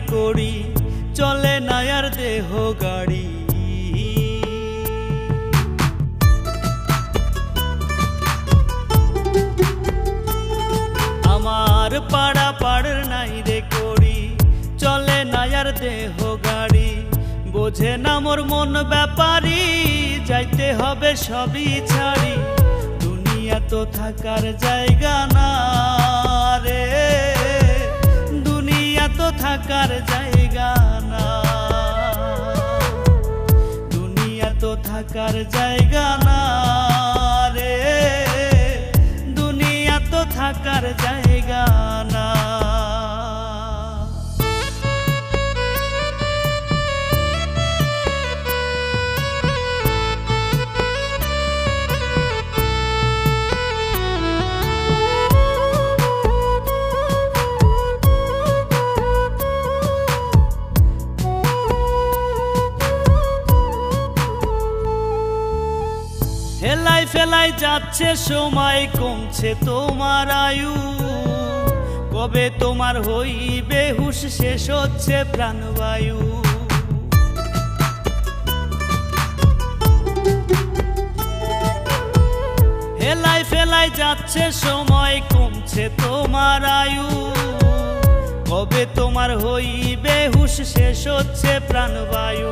করি, চলে না আর দেহ গাড়ি। আমার পাড়া পাড়ের নাই রে করি, চলে নায়ার দেহ গাড়ি। বোঝে না মোর মন ব্যাপারি, যাইতে হবে সবই ছাড়ি। দুনিয়া তো থাকার জায়গা না। থাকার জায়গা না। দুনিয়া তো থাকার জায়গা না রে। দুনিয়া তো থাকার জায়গা হেলাই ফেলাই যাচ্ছে, সময় কমছে তোমার আয়ু। কবে তোমার হইবে হুশ, শেষ হচ্ছে প্রাণবায়ু। হেলাই ফেলাই যাচ্ছে, সময় কমছে তোমার আয়ু। কবে তোমার হইবে হুশ, শেষ হচ্ছে প্রাণবায়ু।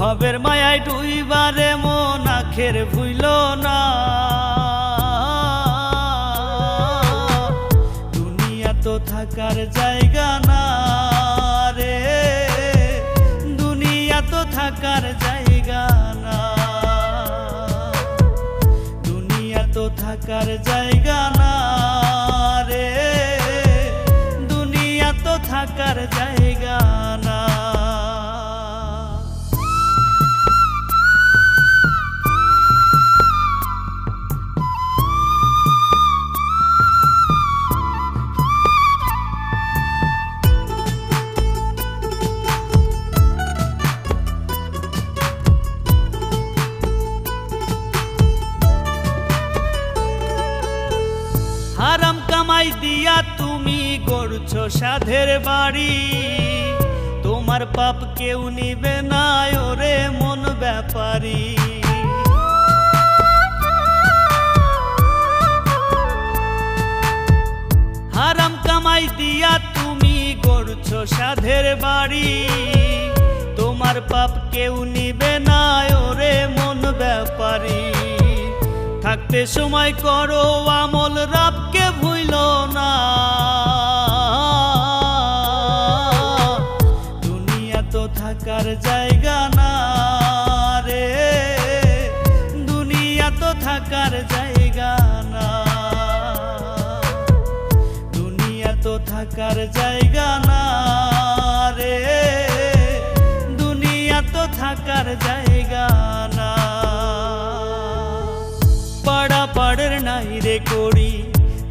ভবের মায়ায় ডুইবারে মন আখের ভুইল না। দুনিয়া তো থাকার জায়গা না রে। দুনিয়া তো থাকার জায়গা না। দুনিয়া তো থাকার জায়গা না। কামাই দিয়া তুমি গড়ছো সাধের বাড়ি। তোমার পাপ কেউ নিবে না, ওরে মন ব্যাপারী। হারাম কামাই দিয়া তুমি গড়ছো সাধের বাড়ি। তোমার পাপ কেউ নিবে না, ওরে মন ব্যাপারী। থাকতে সময় করো আমল রাবকে দুনিয়া তো থাকার জায়গা না রে। দুনিয়া তো থাকার জায়গা না পাড়া পাড়ের নাই রে করি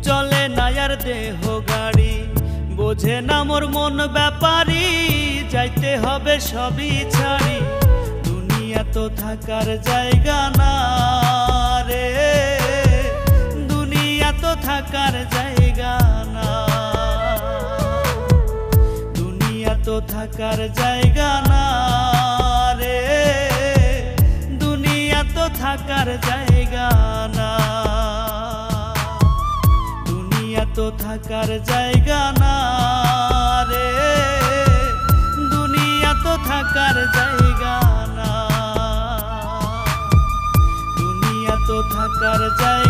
চলে না আর দেহ গাড়ি। বোঝে না মোর মন ব্যাপারি, যাইতে হবে সবই ছাড়ি। দুনিয়া তো থাকার জায়গা না থাকার জায়গা না দুনিয়া তো থাকার জায়গা না রে দুনিয়া তো থাকার জায়গা না দুনিয়া তো থাকার জায়গা না রে দুনিয়া তো থাকার জায়গা না দুনিয়া তো থাকার জায়গা দুনিয়া তো থাকার জায়গা